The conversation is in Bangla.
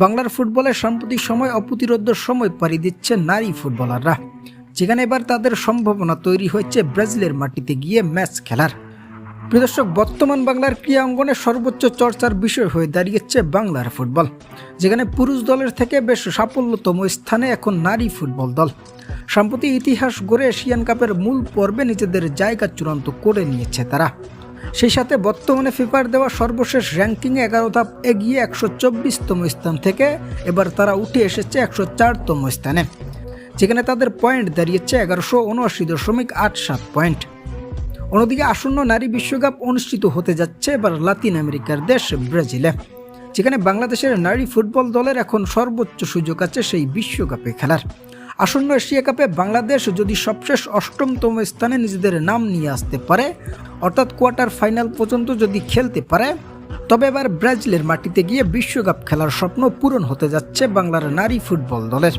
বাংলার ফুটবলে সাম্প্রতিক সময় অপ্রতিরোধ্য সময় পাড়ি দিচ্ছে নারী ফুটবলাররা। যেখানে এবার তাদের সম্ভাবনা তৈরি হয়েছে ব্রাজিলের মাটিতে গিয়ে ম্যাচ খেলার। প্রিয় দর্শক, বর্তমান বাংলার ক্রীড়া অঙ্গনে সর্বোচ্চ চর্চার বিষয় হয়ে দাঁড়িয়েছে বাংলার ফুটবল, যেখানে পুরুষ দলের থেকে বেশ সাফল্যতম স্থানে এখন নারী ফুটবল দল। সম্প্রতি ইতিহাস গড়ে এশিয়ান কাপের মূল পর্বে নিজেদের জায়গা চূড়ান্ত করে নিয়েছে তারা। সেই সাথে বর্তমানে ফিফার দেওয়া সর্বশেষ র্যাঙ্কিংয়ে এগারো ধাপ এগিয়ে একশো চব্বিশতম স্থান থেকে এবার তারা উঠে এসেছে একশো চারতম স্থানে, যেখানে তাদের পয়েন্ট দাঁড়িয়েছে এগারোশো উনআশি দশমিক আট সাত পয়েন্ট। অন্যদিকে আসন্ন নারী বিশ্বকাপ অনুষ্ঠিত হতে যাচ্ছে এবার লাতিন আমেরিকার দেশ ব্রাজিলে, যেখানে বাংলাদেশের নারী ফুটবল দলের এখন সর্বোচ্চ সুযোগ আছে সেই বিশ্বকাপে খেলার। আসন্ন এশিয়া কাপে বাংলাদেশ যদি সবশেষ অষ্টমতম স্থানে নিজেদের নাম নিয়ে আসতে পারে, অর্থাৎ কোয়ার্টার ফাইনাল পর্যন্ত যদি খেলতে পারে, তবে এবার ব্রাজিলের মাটিতে গিয়ে বিশ্বকাপ খেলার স্বপ্ন পূরণ হতে যাচ্ছে বাংলার নারী ফুটবল দলের।